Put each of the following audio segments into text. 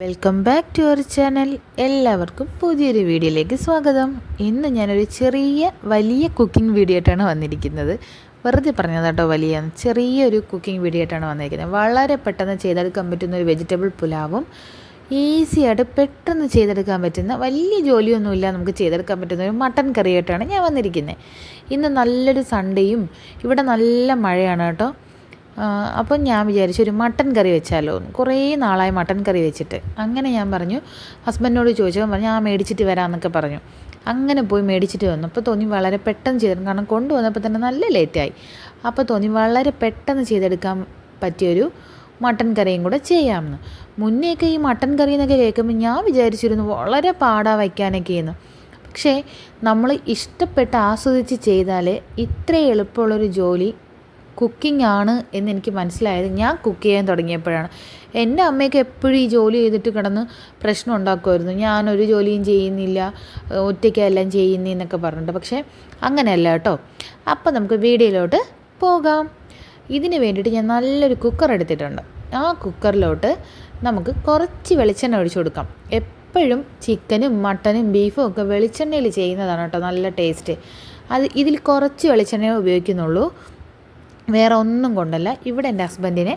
Welcome back to our channel എല്ലാവർക്കും പുതിയൊരു വീഡിയോയിലേക്ക് സ്വാഗതം. ഇന്ന് ഞാനൊരു ചെറിയ വലിയ കുക്കിംഗ് വീഡിയോ ആയിട്ടാണ് വന്നിരിക്കുന്നത്. വെറുതെ പറഞ്ഞത് കേട്ടോ വലിയ. ചെറിയൊരു കുക്കിംഗ് വീഡിയോ ആയിട്ടാണ് വന്നിരിക്കുന്നത്. വളരെ പെട്ടെന്ന് ചെയ്തെടുക്കാൻ പറ്റുന്ന ഒരു വെജിറ്റബിൾ പുലാവും. ഈസി ആയിട്ട് പെട്ടെന്ന് ചെയ്തെടുക്കാൻ പറ്റുന്ന വലിയ ജോലിയൊന്നുമില്ല. നമുക്ക് ചെയ്തെടുക്കാൻ പറ്റുന്ന ഒരു മട്ടൻ കറിയായിട്ടാണ് ഞാൻ വന്നിരിക്കുന്നത്. ഇന്ന് നല്ലൊരു സൺഡേയും ഇവിടെ നല്ല മഴയാണ് കേട്ടോ അപ്പം ഞാൻ വിചാരിച്ചു ഒരു മട്ടൻ കറി വെച്ചാലോ കുറേ നാളായി മട്ടൻ കറി വെച്ചിട്ട്. അങ്ങനെ ഞാൻ പറഞ്ഞു ഹസ്ബൻഡിനോട് ചോദിച്ചപ്പോൾ പറഞ്ഞു ആ മേടിച്ചിട്ട് വരാമെന്നൊക്കെ പറഞ്ഞു. അങ്ങനെ പോയി മേടിച്ചിട്ട് വന്നു. അപ്പോൾ തോന്നി വളരെ പെട്ടെന്ന് ചെയ്തു കാരണം കൊണ്ടുവന്നപ്പോൾ തന്നെ നല്ല ലേറ്റായി അപ്പോൾ തോന്നി വളരെ പെട്ടെന്ന് ചെയ്തെടുക്കാൻ പറ്റിയൊരു മട്ടൻ കറിയും കൂടെ ചെയ്യാമെന്ന്. മുന്നേയൊക്കെ ഈ മട്ടൻ കറി എന്നൊക്കെ കേൾക്കുമ്പോൾ ഞാൻ വിചാരിച്ചിരുന്നു വളരെ പാടാ വയ്ക്കാനൊക്കെയെന്ന് പക്ഷേ നമ്മൾ ഇഷ്ടപ്പെട്ട് ആസ്വദിച്ച് ചെയ്താൽ ഇത്ര എളുപ്പമുള്ളൊരു ജോലി കുക്കിംഗ് ആണ് എന്ന് എനിക്ക് മനസ്സിലായത്. ഞാൻ കുക്ക് ചെയ്യാൻ തുടങ്ങിയപ്പോഴാണ്. എന്റെ അമ്മയൊക്കെ എപ്പോഴും ഈ ജോലി ചെയ്തിട്ട് കിടന്ന് പ്രശ്നം ഉണ്ടാക്കുമായിരുന്നു. ഒരു ജോലിയും ചെയ്യുന്നില്ല ഒറ്റയ്ക്കെല്ലാം ചെയ്യുന്നതെന്നൊക്കെ പറഞ്ഞിട്ട്. പക്ഷേ അങ്ങനെയല്ല കേട്ടോ. അപ്പോൾ നമുക്ക് വീഡിയോയിലോട്ട് പോകാം. ഇതിന് വേണ്ടിയിട്ട് ഞാൻ നല്ലൊരു കുക്കർ എടുത്തിട്ടുണ്ട്. ആ കുക്കറിലോട്ട് നമുക്ക് കുറച്ച് വെളിച്ചെണ്ണ ഒഴിച്ചു കൊടുക്കാം. എപ്പോഴും ചിക്കനും മട്ടനും ബീഫും ഒക്കെ വെളിച്ചെണ്ണയിൽ ചെയ്യുന്നതാണ് കേട്ടോ നല്ല ടേസ്റ്റ് അത് ഇതിൽ കുറച്ച് വെളിച്ചെണ്ണയെ ഉപയോഗിക്കുന്നുള്ളൂ. വേറെ ഒന്നും കൊണ്ടല്ല. ഇവിടെ എന്റെ ഹസ്ബൻഡിന്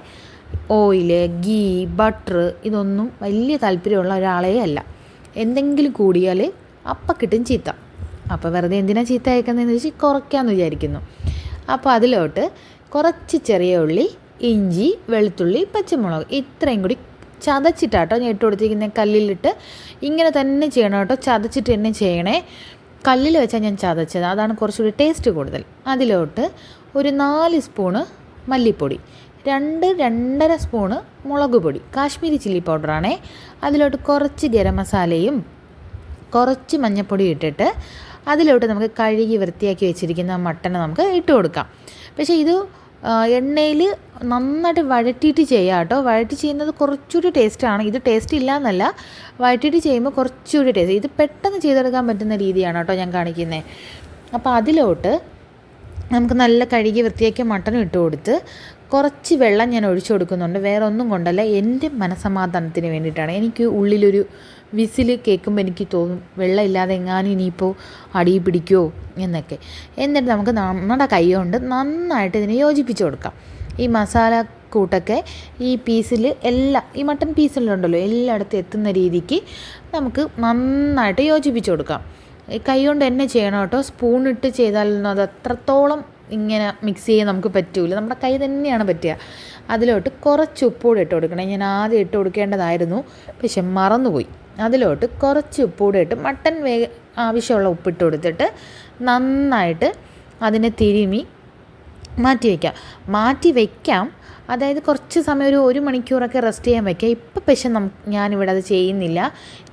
ഓയിൽ ഗീ ബട്ടർ ഇതൊന്നും വലിയ താല്പര്യമുള്ള ഒരാളേ അല്ല. എന്തെങ്കിലും കൂടിയാൽ അപ്പം കിട്ടും ചീത്ത. അപ്പോൾ വെറുതെ എന്തിനാ ചീത്ത അയക്കുന്നതെന്ന് വെച്ച് കുറയ്ക്കാമെന്ന് വിചാരിക്കുന്നു. അപ്പോൾ അതിലോട്ട് കുറച്ച് ചെറിയ ഉള്ളി ഇഞ്ചി വെളുത്തുള്ളി പച്ചമുളക് ഇത്രയും കൂടി ചതച്ചിട്ടാട്ടോ ഞാൻ ഇട്ട് കൊടുത്തിരിക്കുന്ന. കല്ലിലിട്ട് ഇങ്ങനെ തന്നെ ചെയ്യണം കേട്ടോ. ചതച്ചിട്ട് തന്നെ ചെയ്യണേ. കല്ലിൽ വെച്ചാൽ ഞാൻ ചതച്ചത്. അതാണ് കുറച്ചുകൂടി ടേസ്റ്റ് കൂടുതൽ. അതിലോട്ട് ഒരു നാല് സ്പൂണ് മല്ലിപ്പൊടി രണ്ട് രണ്ടര സ്പൂണ് മുളക് പൊടി കാശ്മീരി ചില്ലി പൗഡറാണേ. അതിലോട്ട് കുറച്ച് ഗരം മസാലയും കുറച്ച് മഞ്ഞൾപ്പൊടി ഇട്ടിട്ട് അതിലോട്ട് നമുക്ക് കഴുകി വൃത്തിയാക്കി വെച്ചിരിക്കുന്ന മട്ടനെ നമുക്ക് ഇട്ട് കൊടുക്കാം. പക്ഷേ ഇത് എണ്ണയിൽ നന്നായിട്ട് വഴറ്റിയിട്ട് ചെയ്യാം കേട്ടോ. വഴറ്റി ചെയ്യുന്നത് കുറച്ചുകൂടി ടേസ്റ്റാണ് ഇത് ടേസ്റ്റ് ഇല്ല എന്നല്ല വഴറ്റിയിട്ട് ചെയ്യുമ്പോൾ കുറച്ചുകൂടി ടേസ്റ്റ് ഇത് പെട്ടെന്ന് ചെയ്തെടുക്കാൻ പറ്റുന്ന രീതിയാണ് കേട്ടോ ഞാൻ കാണിക്കുന്നത് അപ്പോൾ അതിലോട്ട് നമുക്ക് നല്ല കഴുകി വൃത്തിയാക്കിയ മട്ടനും ഇട്ട് കൊടുത്ത് കുറച്ച് വെള്ളം ഞാൻ ഒഴിച്ചു കൊടുക്കുന്നുണ്ട്. വേറെ ഒന്നും കൊണ്ടല്ല എന്റെ മനസമാധാനത്തിന് വേണ്ടിയിട്ടാണ്. എനിക്ക് ഉള്ളിലൊരു വിസിൽ കേൾക്കുമ്പോൾ എനിക്ക് തോന്നും വെള്ളം ഇല്ലാതെ എങ്ങാനും ഇനിയിപ്പോൾ അടി പിടിക്കുമോ എന്നൊക്കെ. എന്നിട്ട് നമുക്ക് നമ്മുടെ കൈ കൊണ്ട് നന്നായിട്ട് ഇതിനെ യോജിപ്പിച്ച് കൊടുക്കാം. ഈ മസാല കൂട്ടൊക്കെ ഈ പീസിൽ എല്ലാം ഈ മട്ടൻ പീസിലുണ്ടല്ലോ എല്ലായിടത്തും എത്തുന്ന രീതിക്ക് നമുക്ക് നന്നായിട്ട് യോജിപ്പിച്ച് കൊടുക്കാം. കൈ കൊണ്ട് തന്നെ ചെയ്യണം കേട്ടോ. സ്പൂൺ ഇട്ട് ചെയ്താലൊന്നും അത് അത്രത്തോളം ഇങ്ങനെ മിക്സ് ചെയ്യാൻ നമുക്ക് പറ്റൂല. നമ്മുടെ കൈ തന്നെയാണ് പറ്റുക. അതിലോട്ട് കുറച്ച് ഉപ്പൂടെ ഇട്ട് കൊടുക്കണം. ഞാൻ ആദ്യം ഇട്ട് കൊടുക്കേണ്ടതായിരുന്നു. പക്ഷെ മറന്നുപോയി. അതിലോട്ട് കുറച്ച് ഉപ്പൂടെ ഇട്ട് മട്ടൻ വേ ആവശ്യമുള്ള ഉപ്പിട്ട് കൊടുത്തിട്ട് നന്നായിട്ട് അതിനെ തിരുമി മാറ്റി വയ്ക്കാം മാറ്റി വയ്ക്കാം അതായത് കുറച്ച് സമയം ഒരു ഒരു മണിക്കൂറൊക്കെ റെസ്റ്റ് ചെയ്യാൻ വയ്ക്കുക ഇപ്പം പക്ഷേ നമുക്ക് ഞാനിവിടെ അത് ചെയ്യുന്നില്ല.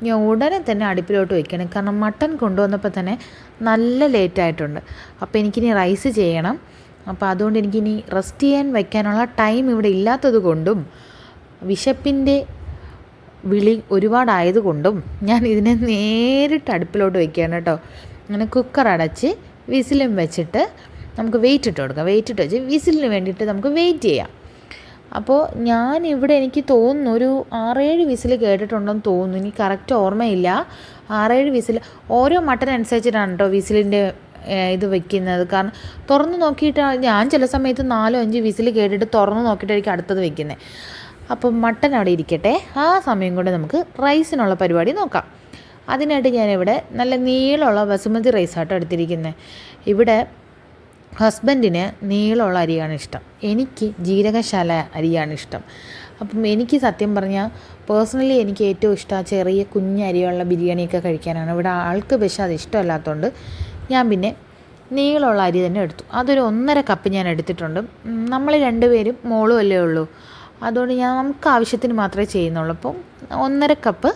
ഞാൻ ഉടനെ തന്നെ അടുപ്പിലോട്ട് വയ്ക്കണം കാരണം മട്ടൺ കൊണ്ടുവന്നപ്പോൾ തന്നെ നല്ല ലേറ്റായിട്ടുണ്ട് അപ്പോൾ എനിക്കിനി റൈസ് ചെയ്യണം. അപ്പോൾ അതുകൊണ്ട് എനിക്കിനി റെസ്റ്റ് ചെയ്യാൻ വയ്ക്കാനുള്ള ടൈം ഇവിടെ ഇല്ലാത്തത് കൊണ്ടും വിശപ്പിന്റെ വിളി ഒരുപാടായതുകൊണ്ടും ഞാൻ ഇതിനെ നേരിട്ട് അടുപ്പിലോട്ട് വയ്ക്കുകയാണ് കേട്ടോ. അങ്ങനെ കുക്കർ അടച്ച് വിസിലും വെച്ചിട്ട് നമുക്ക് വെയിറ്റ് ഇട്ട് കൊടുക്കാം. വെയിറ്റ് ഇട്ട് വെച്ച് വിസിലിന് വേണ്ടിയിട്ട് നമുക്ക് വെയിറ്റ് ചെയ്യാം. അപ്പോൾ ഞാൻ ഇവിടെ എനിക്ക് തോന്നുന്നു ഒരു ആറേഴ് വിസിൽ കേട്ടിട്ടുണ്ടെന്ന് തോന്നുന്നു. ഇനി കറക്റ്റ് ഓർമ്മയില്ല. ആറേഴ് വിസിൽ ഓരോ മട്ടൻ അനുസരിച്ചിട്ടാണ് കേട്ടോ വിസിലിന്റെ ഇത് വെക്കുന്നത്. കാരണം തുറന്ന് നോക്കിയിട്ടാണ് ഞാൻ ചില സമയത്ത് നാലോ അഞ്ച് വിസിൽ കേട്ടിട്ട് തുറന്ന് നോക്കിയിട്ടായിരിക്കും അടുത്തത് വെക്കുന്നത് അപ്പോൾ മട്ടൻ അവിടെ ഇരിക്കട്ടെ. ആ സമയം കൊണ്ട് നമുക്ക് റൈസിനുള്ള പരിപാടി നോക്കാം. അതിനായിട്ട് ഞാനിവിടെ നല്ല നീളമുള്ള ബസുമതി റൈസാട്ടോ എടുത്തിരിക്കുന്നത് ഇവിടെ ഹസ്ബൻഡിന് നീളമുള്ള അരിയാണ് ഇഷ്ടം. എനിക്ക് ജീരകശാല അരിയാണ് ഇഷ്ടം. അപ്പം എനിക്ക് സത്യം പറഞ്ഞാൽ പേഴ്സണലി എനിക്ക് ഏറ്റവും ഇഷ്ടം ചെറിയ കുഞ്ഞരിയുള്ള ബിരിയാണിയൊക്കെ കഴിക്കാനാണ്. ഇവിടെ ആൾക്ക് പക്ഷേ അത് ഇഷ്ടമല്ലാത്തതുകൊണ്ട് ഞാൻ പിന്നെ നീളമുള്ള അരി തന്നെ എടുത്തു. അതൊരു ഒന്നര കപ്പ് ഞാൻ എടുത്തിട്ടുണ്ട്. നമ്മൾ രണ്ടുപേരും മോളും അല്ലേ ഉള്ളൂ. അതുകൊണ്ട് ഞാൻ നമുക്ക് ആവശ്യത്തിന് മാത്രമേ ചെയ്യുന്നുള്ളൂ. അപ്പം ഒന്നര കപ്പ്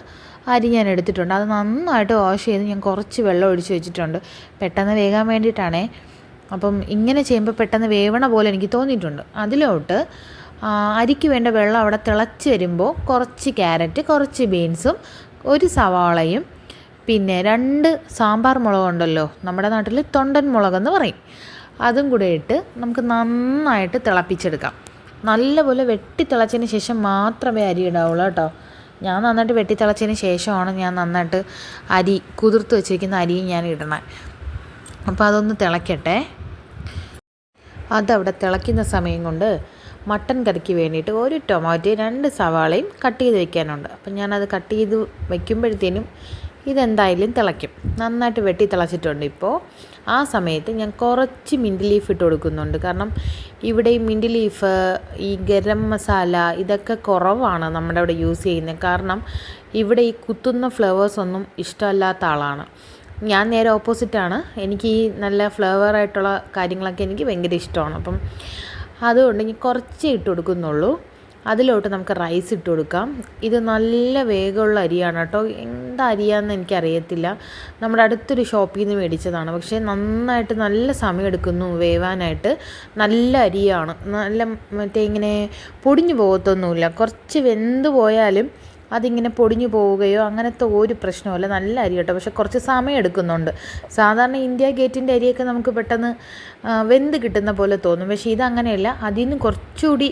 അരി ഞാൻ എടുത്തിട്ടുണ്ട്. അത് നന്നായിട്ട് വാഷ് ചെയ്ത് ഞാൻ കുറച്ച് വെള്ളം ഒഴിച്ച് വെച്ചിട്ടുണ്ട്. പെട്ടെന്ന് വേകാൻ വേണ്ടിയിട്ടാണേ. അപ്പം ഇങ്ങനെ ചെയ്യുമ്പോൾ പെട്ടെന്ന് വേവണ പോലെ എനിക്ക് തോന്നിയിട്ടുണ്ട്. അതിലോട്ട് അരിക്ക് വേണ്ട വെള്ളം അവിടെ തിളച്ച് വരുമ്പോൾ കുറച്ച് ക്യാരറ്റ് കുറച്ച് ബീൻസും ഒരു സവാളയും പിന്നെ രണ്ട് സാമ്പാർ മുളകുണ്ടല്ലോ നമ്മുടെ നാട്ടിൽ തൊണ്ടൻ മുളകെന്ന് പറയും. അതും കൂടെ ഇട്ട് നമുക്ക് നന്നായിട്ട് തിളപ്പിച്ചെടുക്കാം. നല്ലപോലെ വെട്ടി തിളച്ചതിന് ശേഷം മാത്രമേ അരി ഇടാവുള്ളൂ കേട്ടോ. ഞാൻ നന്നായിട്ട് വെട്ടി തിളച്ചതിന് ശേഷമാണ് ഞാൻ നന്നായിട്ട് അരി കുതിർത്ത് വെച്ചിരിക്കുന്ന അരിയും ഞാൻ ഇടണേ. അപ്പോൾ അതൊന്ന് തിളയ്ക്കട്ടെ അതവിടെ തിളയ്ക്കുന്ന സമയം കൊണ്ട് മട്ടൻ കറിക്ക് വേണ്ടിയിട്ട് ഒരു ടൊമാറ്റോ രണ്ട് സവാളയും കട്ട് ചെയ്ത് വെക്കാനുണ്ട്. അപ്പം ഞാനത് കട്ട് ചെയ്ത് വയ്ക്കുമ്പോഴത്തേനും ഇതെന്തായാലും തിളയ്ക്കും. നന്നായിട്ട് വെട്ടി തിളച്ചിട്ടുണ്ട് ഇപ്പോൾ. ആ സമയത്ത് ഞാൻ കുറച്ച് മിന്റ് ലീഫ് ഇട്ട് കൊടുക്കുന്നുണ്ട്. കാരണം ഇവിടെ ഈ മിന്റ് ലീഫ് ഈ ഗരം മസാല ഇതൊക്കെ കുറവാണ് നമ്മുടെ അവിടെ യൂസ് ചെയ്യുന്നത്. കാരണം ഇവിടെ ഈ കുത്തുന്ന ഫ്ലവേഴ്സ് ഒന്നും ഇഷ്ടമല്ലാത്ത ആളാണ്. ഞാൻ നേരെ ഓപ്പോസിറ്റാണ് എനിക്ക് ഈ നല്ല ഫ്ലേവർ ആയിട്ടുള്ള കാര്യങ്ങളൊക്കെ എനിക്ക് ഭയങ്കര ഇഷ്ടമാണ്. അപ്പം അതുകൊണ്ട് ഇനി കുറച്ച് ഇട്ട് കൊടുക്കുന്നുള്ളൂ. അതിലോട്ട് നമുക്ക് റൈസ് ഇട്ട് കൊടുക്കാം. ഇത് നല്ല വേഗമുള്ള അരിയാണ് കേട്ടോ. എന്താ അരിയാന്ന് എനിക്കറിയത്തില്ല. നമ്മുടെ അടുത്തൊരു ഷോപ്പിൽ നിന്ന് മേടിച്ചതാണ്. പക്ഷേ നന്നായിട്ട് നല്ല സമയം എടുക്കുന്നു വേവാനായിട്ട്. നല്ല അരിയാണ്. നല്ല മറ്റേ ഇങ്ങനെ പൊടിഞ്ഞു പോകത്തൊന്നുമില്ല. കുറച്ച് വെന്ത് പോയാലും അതിങ്ങനെ പൊടിഞ്ഞു പോവുകയോ അങ്ങനത്തെ ഒരു പ്രശ്നവുമില്ല. നല്ല അരി കേട്ടോ. പക്ഷെ കുറച്ച് സമയം എടുക്കുന്നുണ്ട്. സാധാരണ ഇന്ത്യ ഗേറ്റിന്റെ അരിയൊക്കെ നമുക്ക് പെട്ടെന്ന് വെന്ത് കിട്ടുന്ന പോലെ തോന്നും. പക്ഷേ ഇതങ്ങനെയല്ല. അതിൽ നിന്ന് കുറച്ചുകൂടി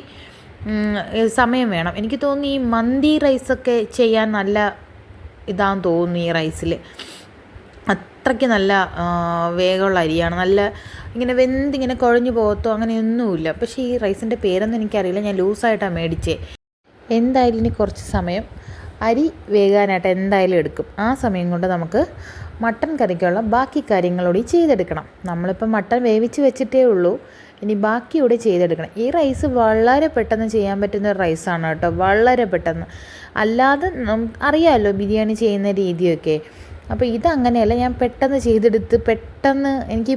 സമയം വേണം. എനിക്ക് തോന്നുന്നു ഈ മന്തി റൈസൊക്കെ ചെയ്യാൻ നല്ല ഇതാന്ന് തോന്നുന്നു ഈ റൈസിൽ. അത്രയ്ക്ക് നല്ല വേഗമുള്ള അരിയാണ്. നല്ല ഇങ്ങനെ വെന്ത് ഇങ്ങനെ കുഴഞ്ഞു പോകത്തോ അങ്ങനെയൊന്നുമില്ല. പക്ഷേ ഈ റൈസിന്റെ പേരൊന്നും എനിക്കറിയില്ല. ഞാൻ ലൂസായിട്ടാണ് മേടിച്ചേ എന്തായാലും ഇനി കുറച്ച് സമയം. അരി വേകാനായിട്ട് എന്തായാലും എടുക്കും. ആ സമയം കൊണ്ട് നമുക്ക് മട്ടൻ കറിക്കുള്ള ബാക്കി കാര്യങ്ങളൂടി ചെയ്തെടുക്കണം. നമ്മളിപ്പോൾ മട്ടൺ വേവിച്ച് വെച്ചിട്ടേ ഉള്ളൂ. ഇനി ബാക്കിയൂടെ ചെയ്തെടുക്കണം. ഈ റൈസ് വളരെ പെട്ടെന്ന് ചെയ്യാൻ പറ്റുന്ന ഒരു റൈസാണ് കേട്ടോ. വളരെ പെട്ടെന്ന്. അല്ലാതെ അറിയാമല്ലോ ബിരിയാണി ചെയ്യുന്ന രീതിയൊക്കെ. അപ്പോൾ ഇതങ്ങനെയല്ല ഞാൻ പെട്ടെന്ന് ചെയ്തെടുത്ത് പെട്ടെന്ന് എനിക്ക്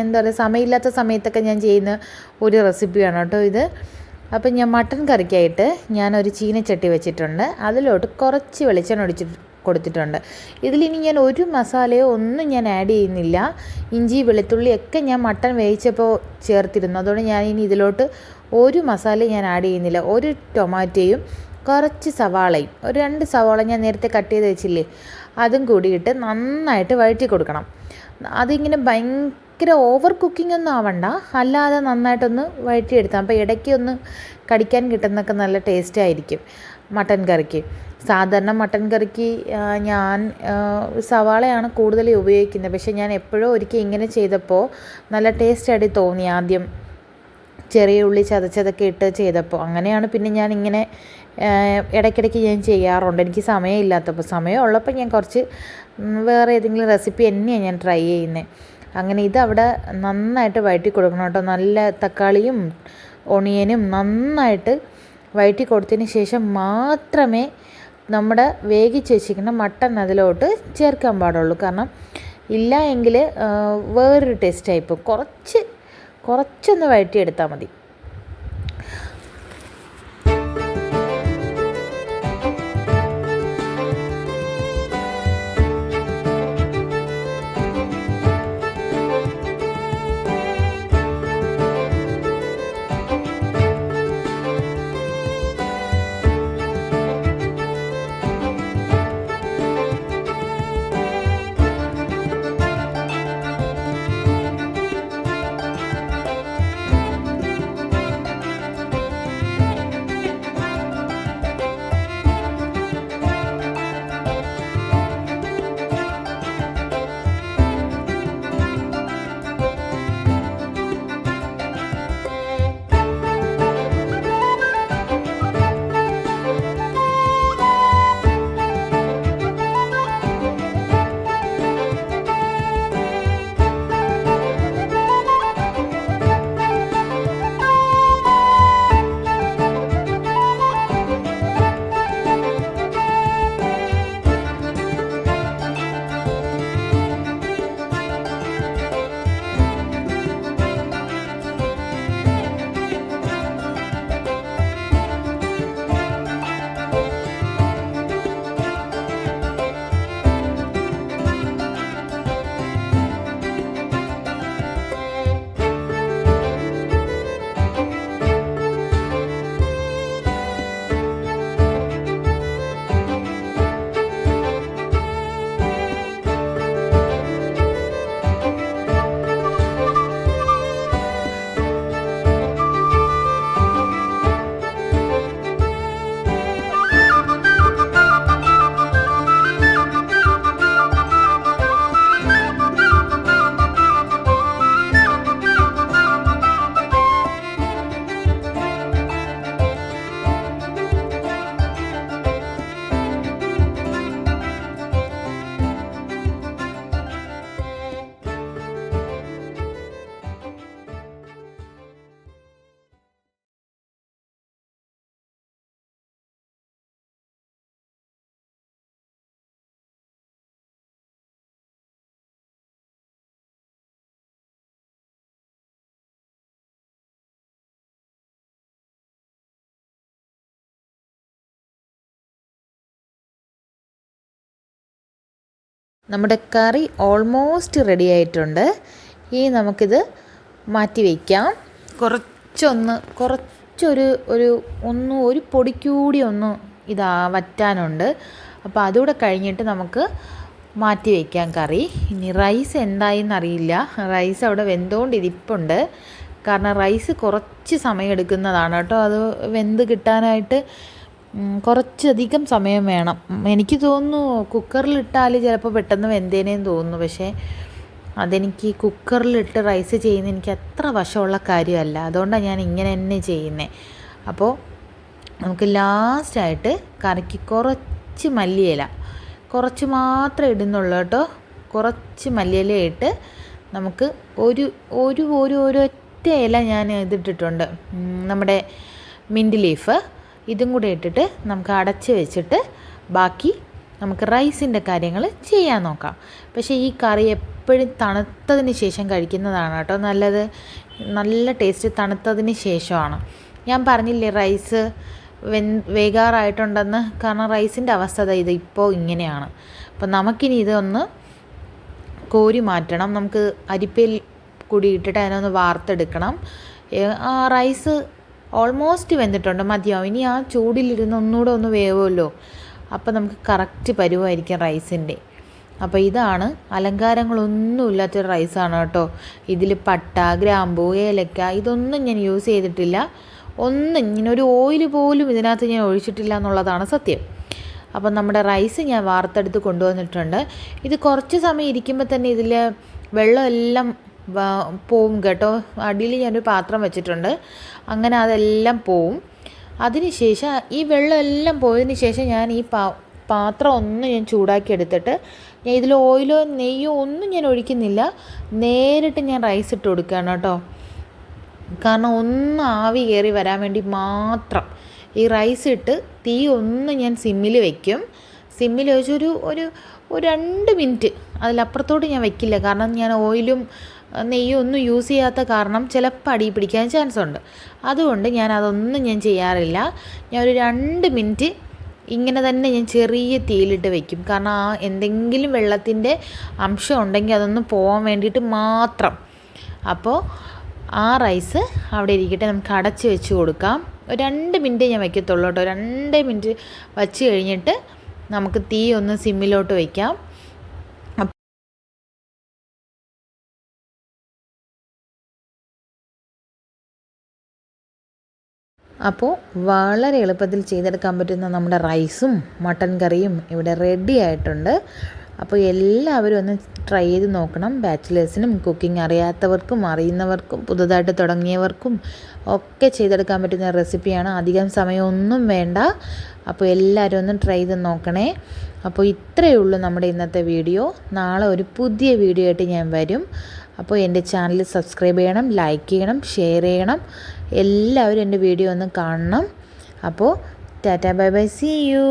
എന്താ പറയുക സമയമില്ലാത്ത സമയത്തൊക്കെ ഞാൻ ചെയ്യുന്ന ഒരു റെസിപ്പിയാണ് കേട്ടോ ഇത്. അപ്പം ഞാൻ മട്ടൻ കറിക്കായിട്ട് ഞാനൊരു ചീനച്ചട്ടി വെച്ചിട്ടുണ്ട്. അതിലോട്ട് കുറച്ച് വെളിച്ചെണ്ണ ഒടിച്ച് കൊടുത്തിട്ടുണ്ട്. ഇതിലിനി ഞാൻ ഒരു മസാലയോ ഒന്നും ഞാൻ ആഡ് ചെയ്യുന്നില്ല. ഇഞ്ചി വെളുത്തുള്ളി ഒക്കെ ഞാൻ മട്ടൻ വേവിച്ചപ്പോൾ ചേർത്തിരുന്നു. അതുകൊണ്ട് ഞാൻ ഇനി ഇതിലോട്ട് ഒരു മസാല ഞാൻ ആഡ് ചെയ്യുന്നില്ല. ഒരു ടൊമാറ്റോയും കുറച്ച് സവാളയും. ഒരു രണ്ട് സവാള ഞാൻ നേരത്തെ കട്ട് ചെയ്ത് വെച്ചില്ലേ? അതും കൂടിയിട്ട് നന്നായിട്ട് വഴറ്റി കൊടുക്കണം. അതിങ്ങനെ ഭയങ്കര ഓവർ കുക്കിംഗ് ഒന്നും ആവണ്ട. അല്ലാതെ നന്നായിട്ടൊന്ന് വഴറ്റിയെടുത്താൽ അപ്പോൾ ഇടയ്ക്ക് ഒന്ന് കടിക്കാൻ കിട്ടുന്നൊക്കെ നല്ല ടേസ്റ്റ് ആയിരിക്കും മട്ടൻ കറിക്ക്. സാധാരണ മട്ടൻ കറിക്ക് ഞാൻ സവാളയാണ് കൂടുതൽ ഉപയോഗിക്കുന്നത്. പക്ഷേ ഞാൻ എപ്പോഴും ഒരിക്കൽ ഇങ്ങനെ ചെയ്തപ്പോൾ നല്ല ടേസ്റ്റ് ആയിട്ട് തോന്നി ആദ്യം. ചെറിയ ഉള്ളി ചതച്ചതൊക്കെ ഇട്ട് ചെയ്തപ്പോൾ അങ്ങനെയാണ് പിന്നെ ഞാൻ ഇങ്ങനെ ഇടയ്ക്കിടയ്ക്ക് ഞാൻ ചെയ്യാറുണ്ട്. എനിക്ക് സമയമില്ലാത്തപ്പോൾ സമയമുള്ളപ്പോൾ ഞാൻ കുറച്ച് വേറെ ഏതെങ്കിലും റെസിപ്പി തന്നെയാണ് ഞാൻ ട്രൈ ചെയ്യുന്നത് അങ്ങനെ ഇതവിടെ നന്നായിട്ട് വഴറ്റി കൊടുക്കണം കേട്ടോ. നല്ല തക്കാളിയും ഒണിയനും നന്നായിട്ട് വഴറ്റി കൊടുത്തതിന് ശേഷം മാത്രമേ നമ്മുടെ വേവിച്ച് വെച്ചിരിക്കുന്ന മട്ടൺ അതിലോട്ട് ചേർക്കാൻ പാടുള്ളൂ. കാരണം ഇല്ല എങ്കിൽ വേറൊരു ടേസ്റ്റ് ആയിപ്പോൾ കുറച്ച് കുറച്ചൊന്ന് വഴറ്റിയെടുത്താൽ മതി. നമ്മുടെ കറി ഓൾമോസ്റ്റ് റെഡി ആയിട്ടുണ്ട്. ഈ നമുക്കിത് മാറ്റി വയ്ക്കാം കുറച്ചൊന്ന് കുറച്ചൊരു ഒരു ഒന്ന് ഒരു പൊടിക്കൂടി ഒന്ന് ഇതാ വറ്റാനുണ്ട്. അപ്പോൾ അതുകൂടെ കഴിഞ്ഞിട്ട് നമുക്ക് മാറ്റി വയ്ക്കാം കറി. ഇനി റൈസ് എന്തായെന്ന് അറിയില്ല. റൈസ് അവിടെ വെന്തുകൊണ്ടിരിപ്പുണ്ട് കാരണം റൈസ് കുറച്ച് സമയം എടുക്കുന്നതാണ് കേട്ടോ. അത് വെന്ത് കിട്ടാനായിട്ട് കുറച്ചധികം സമയം വേണം. എനിക്ക് തോന്നുന്നു കുക്കറിലിട്ടാൽ ചിലപ്പോൾ പെട്ടെന്ന് വെന്തേനേന്ന് തോന്നുന്നു. പക്ഷേ അതെനിക്ക് കുക്കറിലിട്ട് റൈസ് ചെയ്യുന്ന എനിക്ക് അത്ര വശമുള്ള കാര്യമല്ല. അതുകൊണ്ടാണ് ഞാൻ ഇങ്ങനെ തന്നെ ചെയ്യുന്നത് അപ്പോൾ നമുക്ക് ലാസ്റ്റായിട്ട് കറിക്ക് കുറച്ച് മല്ലിയില. കുറച്ച് മാത്രം ഇടുന്നുള്ളൂ കേട്ടോ. കുറച്ച് മല്ലിയില ഇട്ട് നമുക്ക് ഒരു ഒരു ഒരു ഒരൊറ്റ ഇല ഞാൻ ഇതിട്ടിട്ടുണ്ട്. നമ്മുടെ മിന്റ് ലീഫ്. ഇതും കൂടെ ഇട്ടിട്ട് നമുക്ക് അടച്ച് വെച്ചിട്ട് ബാക്കി നമുക്ക് റൈസിന്റെ കാര്യങ്ങൾ ചെയ്യാൻ നോക്കാം. പക്ഷേ ഈ കറി എപ്പോഴും തണുത്തതിന് ശേഷം കഴിക്കുന്നതാണ് കേട്ടോ നല്ലത്. നല്ല ടേസ്റ്റ് തണുത്തതിന് ശേഷമാണ്. ഞാൻ പറഞ്ഞില്ലേ റൈസ് വെൻ വേകാറായിട്ടുണ്ടെന്ന് കാരണം റൈസിന്റെ അവസ്ഥ ഇത് ഇപ്പോൾ ഇങ്ങനെയാണ്. അപ്പം നമുക്കിനി ഇതൊന്ന് കോരി മാറ്റണം. നമുക്ക് അരിപ്പയിൽ കൂടി ഇട്ടിട്ട് അതിനൊന്ന് വാർത്തെടുക്കണം. റൈസ് ഓൾമോസ്റ്റ് വെന്തിട്ടുണ്ട്. മതിയാവും. ഇനി ആ ചൂടിലിരുന്ന് ഒന്നുകൂടെ ഒന്ന് വേവുമല്ലോ. അപ്പോൾ നമുക്ക് കറക്റ്റ് പരുവായിരിക്കും റൈസിന്റെ. അപ്പോൾ ഇതാണ് അലങ്കാരങ്ങളൊന്നുമില്ലാത്തൊരു റൈസാണ് കേട്ടോ. ഇതിൽ പട്ട ഗ്രാമ്പു ഏലക്ക ഇതൊന്നും ഞാൻ യൂസ് ചെയ്തിട്ടില്ല. ഒന്നും ഇങ്ങനെ ഒരു ഓയിൽ പോലും ഇതിനകത്ത് ഞാൻ ഒഴിച്ചിട്ടില്ല എന്നുള്ളതാണ് സത്യം. അപ്പം നമ്മുടെ റൈസ് ഞാൻ വാർത്തെടുത്ത് കൊണ്ടുവന്നിട്ടുണ്ട്. ഇത് കുറച്ച് സമയം ഇരിക്കുമ്പോൾ തന്നെ ഇതിൽ വെള്ളമെല്ലാം പോവും കേട്ടോ. അടിയിൽ ഞാനൊരു പാത്രം വെച്ചിട്ടുണ്ട്. അങ്ങനെ അതെല്ലാം പോവും. അതിനുശേഷം ഈ വെള്ളമെല്ലാം പോയതിന് ശേഷം ഞാൻ ഈ പാ പാത്രം ഒന്ന് ഞാൻ ചൂടാക്കി എടുത്തിട്ട് ഞാൻ ഇതിൽ ഓയിലോ നെയ്യോ ഒന്നും ഞാൻ ഒഴിക്കുന്നില്ല. നേരിട്ട് ഞാൻ റൈസ് ഇട്ട് കൊടുക്കുകയാണ് കേട്ടോ. കാരണം ഒന്ന് ആവി കയറി വരാൻ വേണ്ടി മാത്രം ഈ റൈസ് ഇട്ട് തീ ഒന്ന് ഞാൻ സിമ്മിൽ വെക്കും. സിമ്മിൽ വെച്ചൊരു ഒരു ഒരു രണ്ട് മിനിറ്റ് അതിലപ്പുറത്തോട്ട് ഞാൻ വെക്കില്ല. കാരണം ഞാൻ ഓയിലും നെയ്യും ഒന്നും യൂസ് ചെയ്യാത്ത കാരണം ചിലപ്പോൾ അടി പിടിക്കാൻ ചാൻസ് ഉണ്ട്. അതുകൊണ്ട് ഞാൻ അതൊന്നും ഞാൻ ചെയ്യാറില്ല. ഞാൻ ഒരു രണ്ട് മിനിറ്റ് ഇങ്ങനെ തന്നെ ഞാൻ ചെറിയ തീയിലിട്ട് വെക്കും. കാരണം ആ എന്തെങ്കിലും വെള്ളത്തിന്റെ അംശം ഉണ്ടെങ്കിൽ അതൊന്ന് പോകാൻ വേണ്ടിയിട്ട് മാത്രം. അപ്പോൾ ആ റൈസ് അവിടെ ഇരിക്കട്ടെ നമുക്ക് അടച്ച് വെച്ച് കൊടുക്കാം. ഒരു രണ്ട് മിനിറ്റ് ഞാൻ വയ്ക്കത്തുള്ളൂ കേട്ടോ. രണ്ട് മിനിറ്റ് വച്ച് കഴിഞ്ഞിട്ട് നമുക്ക് തീ ഒന്ന് സിമ്മിലോട്ട് വയ്ക്കാം അപ്പോൾ വളരെ എളുപ്പത്തിൽ ചെയ്തെടുക്കാൻ പറ്റുന്ന നമ്മുടെ റൈസും മട്ടൻ കറിയും ഇവിടെ റെഡി ആയിട്ടുണ്ട്. അപ്പോൾ എല്ലാവരും ഒന്ന് ട്രൈ ചെയ്ത് നോക്കണം. ബാച്ചിലേഴ്സിനും കുക്കിംഗ് അറിയാത്തവർക്കും അറിയുന്നവർക്കും പുതുതായിട്ട് തുടങ്ങിയവർക്കും ഒക്കെ ചെയ്തെടുക്കാൻ പറ്റുന്ന റെസിപ്പിയാണ് അധികം സമയമൊന്നും വേണ്ട. അപ്പോൾ എല്ലാവരും ഒന്ന് ട്രൈ ചെയ്ത് നോക്കണേ. അപ്പോൾ ഇത്രയേ ഉള്ളൂ നമ്മുടെ ഇന്നത്തെ വീഡിയോ നാളെ ഒരു പുതിയ വീഡിയോ ആയിട്ട് ഞാൻ വരും. അപ്പോൾ എന്റെ ചാനൽ സബ്സ്ക്രൈബ് ചെയ്യണം ലൈക്ക് ചെയ്യണം ഷെയർ ചെയ്യണം. എല്ലാവരും എന്റെ വീഡിയോ ഒന്ന് കാണണം. അപ്പോൾ tata bye bye see you